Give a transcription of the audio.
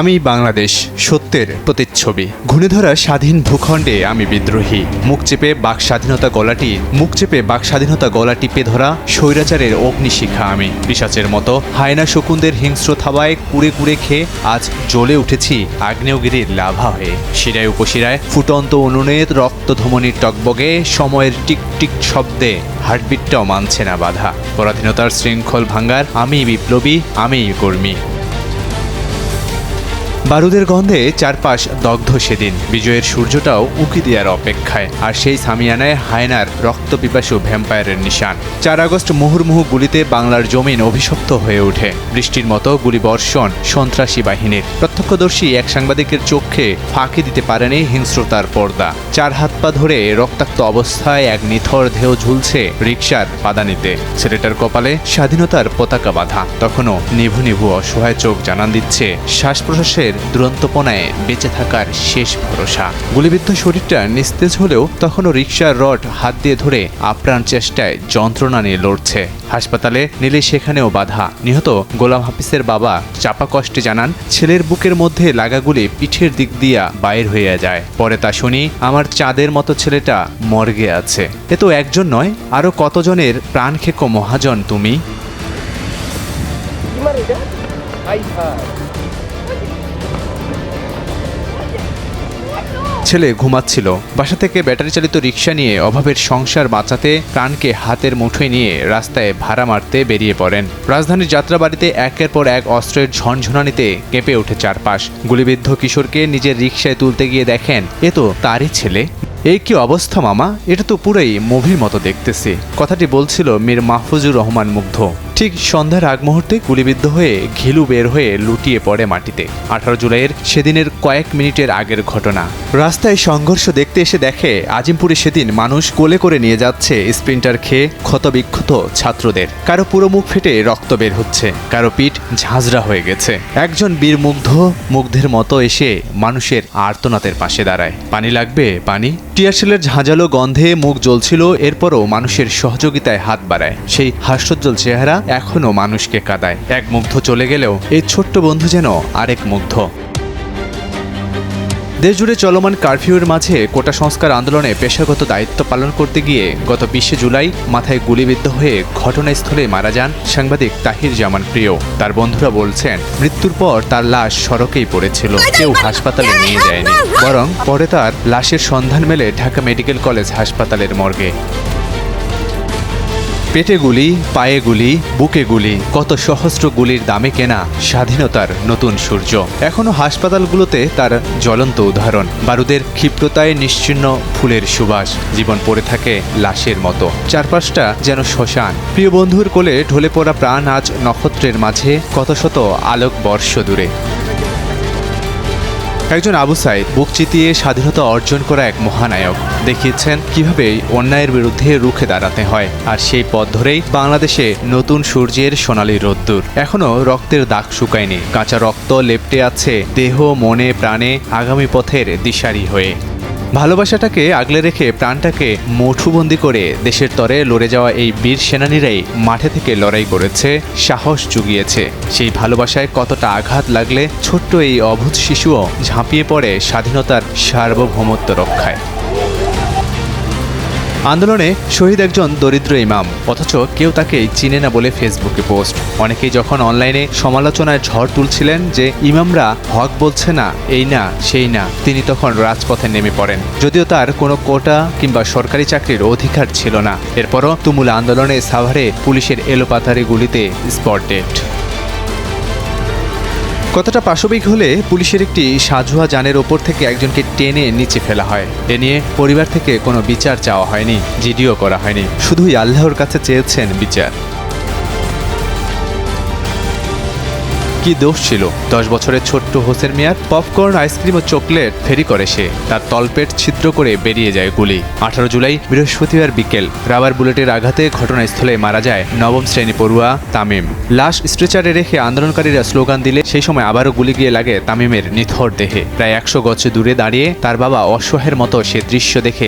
আমি বাংলাদেশ, সত্যের প্রতিচ্ছবি। ঘুণে ধরা স্বাধীন ভূখণ্ডে আমি বিদ্রোহী। মুখ চেপে বাক স্বাধীনতা গলাটি, মুখ চেপে বাক স্বাধীনতা গলা টিপে ধরা স্বৈরাচারের অগ্নিশিখা আমি। পিসাচের মতো হায়না শকুনদের হিংস্র থাবায় কুড়ে কুড়ে খেয়ে আজ জ্বলে উঠেছি আগ্নেয়গিরির লাভা হয়ে। শিরায় উপশিরায় ফুটন্ত উনুনের রক্তধমনির টকবগে সময়ের টিক টিক শব্দে হার্টবিটটাও মানছে না বাধা। পরাধীনতার শৃঙ্খল ভাঙ্গার আমি বিপ্লবী আমি কর্মী। বারুদের গন্ধে চারপাশ দগ্ধ সেদিন। বিজয়ের সূর্যটাও উঁকি দেওয়ার অপেক্ষায়। আর সেই সামিয়ানায় হায়নার রক্ত পিপাসু ভ্যাম্পায়ারের নিশান। চার আগস্ট মুহুর্মুহু গুলিতে বাংলার জমিন অভিশপ্ত হয়ে ওঠে। বৃষ্টির মতো গুলি বর্ষণ সন্ত্রাসী বাহিনীর। প্রত্যক্ষদর্শী এক সাংবাদিকের চোখে ফাঁকি দিতে পারেনি হিংস্রতার পর্দা। চার হাত পা ধরে রক্তাক্ত অবস্থায় এক নিথর দেহ ঝুলছে রিকশার পাদানিতে। ছেলেটার কপালে স্বাধীনতার পতাকা বাঁধা। তখনও নিভু নিভু অসহায় চোখ জানান দিচ্ছে শ্বাস প্রশ্বাসের দুরন্তপনায় বেঁচে থাকার শেষ ভরসা। গুলিবিদ্ধ শরীরটা নিস্তেজ হলেও তখনও রিকশার রড হাত দিয়ে ধরে আপ্রাণ চেষ্টায় যন্ত্রণা নিয়ে লড়ছে। হাসপাতালে নিলে সেখানেও বাধা। নিহত গোলাম হাফিজের বাবা চাপা কষ্টে জানান ছেলের বুকের মধ্যে লাগাগুলি পিঠের দিক দিয়া বাইর হইয়া যায়। পরে তা শুনি আমার চাঁদের মতো ছেলেটা মর্গে আছে। এ তো একজন নয় আরও কতজনের প্রাণ খেকো মহাজন তুমি? ছেলে ঘুমাচ্ছিল। বাসা থেকে ব্যাটারি চালিত রিক্সা নিয়ে অভাবের সংসার বাঁচাতে প্রাণকে হাতের মুঠোয় নিয়ে রাস্তায় ভাড়া মারতে বেরিয়ে পড়েন। রাজধানীর যাত্রাবাড়িতে একের পর এক অস্ত্রের ঝনঝনানিতে কেঁপে ওঠে চারপাশ। গুলিবিদ্ধ কিশোরকে নিজের রিক্সায় তুলতে গিয়ে দেখেন, এ তো তারই ছেলে। এই কি অবস্থা মামা? এটা তো পুরোই মুভির মতো দেখতেছি। কথাটি বলছিল মীর মাহফুজুর রহমান মুগ্ধ। ঠিক সন্ধ্যার আগ মুহূর্তে গুলিবিদ্ধ হয়ে ঘিলু বের হয়ে লুটিয়ে পড়ে মাটিতে। আঠারো জুলাইয়ের সেদিনের কয়েক মিনিটের আগের ঘটনা। রাস্তায় সংঘর্ষ দেখতে এসে দেখে আজিমপুরে সেদিন মানুষ কোলে করে নিয়ে যাচ্ছে স্প্রিন্টার খেয়ে ক্ষতবিক্ষত ছাত্রদের। কারও পুরো মুখ ফেটে রক্ত বের হচ্ছে, কারও পিঠ ঝাঁঝরা হয়ে গেছে। একজন বীর মুগ্ধ মুগ্ধের মতো এসে মানুষের আর্তনাতের পাশে দাঁড়ায়। পানি লাগবে, পানি? টিয়ারশেলের ঝাঁঝালো গন্ধে মুখ জ্বলছিল, এরপরও মানুষের সহযোগিতায় হাত বাড়ায়। সেই হাস্যোজ্জ্বল চেহারা এখনও মানুষকে কাঁদায়। এক মুগ্ধ চলে গেলেও এই ছোট্ট বন্ধু যেন আরেক মুগ্ধ। দেশজুড়ে চলমান কারফিউর মাঝে কোটা সংস্কার আন্দোলনে পেশাগত দায়িত্ব পালন করতে গিয়ে গত বিশে জুলাই মাথায় গুলিবিদ্ধ হয়ে ঘটনাস্থলে মারা যান সাংবাদিক তাহির জামান প্রিয়। তার বন্ধুরা বলছেন, মৃত্যুর পর তার লাশ সড়কেই পড়েছিল। কেউ হাসপাতালে নিয়ে যায়নি। বরং পরে তার লাশের সন্ধান মেলে ঢাকা মেডিকেল কলেজ হাসপাতালের মর্গে। পেটে গুলি, পায়ে গুলি, বুকে গুলি, কত সহস্র গুলির দামে কেনা স্বাধীনতার নতুন সূর্য। এখনও হাসপাতালগুলোতে তার জ্বলন্ত উদাহরণ। বারুদের ক্ষিপ্রতায় নিশ্চিন্ন ফুলের সুবাস। জীবন পড়ে থাকে লাশের মতো। চারপাশটা যেন শ্মশান। প্রিয় বন্ধুর কোলে ঢলে পড়া প্রাণ আজ নক্ষত্রের মাঝে, কত শত আলোক বর্ষ দূরে। একজন আবু সাইদ বুক চিতিয়ে স্বাধীনতা অর্জন করা এক মহানায়ক। দেখিয়েছেন কীভাবে অন্যায়ের বিরুদ্ধে রুখে দাঁড়াতে হয়, আর সেই পথ ধরেই বাংলাদেশে নতুন সূর্যের সোনালি রোদ্দুর। এখনও রক্তের দাগ শুকায়নি, কাঁচা রক্ত লেপটে আছে দেহ, মনে, প্রাণে, আগামী পথের দিশারি হয়ে। ভালোবাসাটাকে আগলে রেখে প্রাণটাকে মুঠুবন্দি করে দেশের তরে লড়ে যাওয়া এই বীর সেনানীরাই মাঠে থেকে লড়াই করেছে, সাহস জুগিয়েছে। সেই ভালোবাসায় কতটা আঘাত লাগলে ছোট্ট এই অভূত শিশুও ঝাঁপিয়ে পড়ে স্বাধীনতার সার্বভৌমত্ব রক্ষায়। আন্দোলনে শহীদ একজন দরিদ্র ইমাম, অথচ কেউ তাকে চিনে না বলে ফেসবুকে পোস্ট। অনেকেই যখন অনলাইনে সমালোচনায় ঝড় তুলছিলেন যে ইমামরা হক বলছে না, এই না, সেই না, তিনি তখন রাজপথে নেমে পড়েন। যদিও তার কোনো কোটা কিংবা সরকারি চাকরির অধিকার ছিল না। এরপরও তুমুল আন্দোলনে সাভারে পুলিশের এলোপাতারি গুলিতে স্পট ডেট। কতটা পাশবিক হলে পুলিশের একটি সাজুয়া যানের ওপর থেকে একজনকে টেনে নিচে ফেলা হয়। এ নিয়ে পরিবার থেকে কোনো বিচার চাওয়া হয়নি, জিডিও করা হয়নি। শুধুই আল্লাহর কাছে চেয়েছেন বিচার। কি দোষ ছিল? দশ বছরের ছোট্ট হোসেন মিয়ার পপকর্ন, আইসক্রিম ও চকলেট ফেরি করে সে। তার তলপেট ছিদ্র করে বেরিয়ে যায় গুলি। আঠারো জুলাই, বৃহস্পতিবার বিকেল। রাবার বুলেটের আঘাতে ঘটনাস্থলে মারা যায় নবম শ্রেণি পড়ুয়া তামিম। লাশ স্ট্রেচারে রেখে আন্দোলনকারীরা স্লোগান দিলে সেই সময় আবারও গুলি গিয়ে লাগে তামিমের নিথর দেহে। প্রায় একশো গজ দূরে দাঁড়িয়ে তার বাবা অসহায়ের মতো সে দৃশ্য দেখে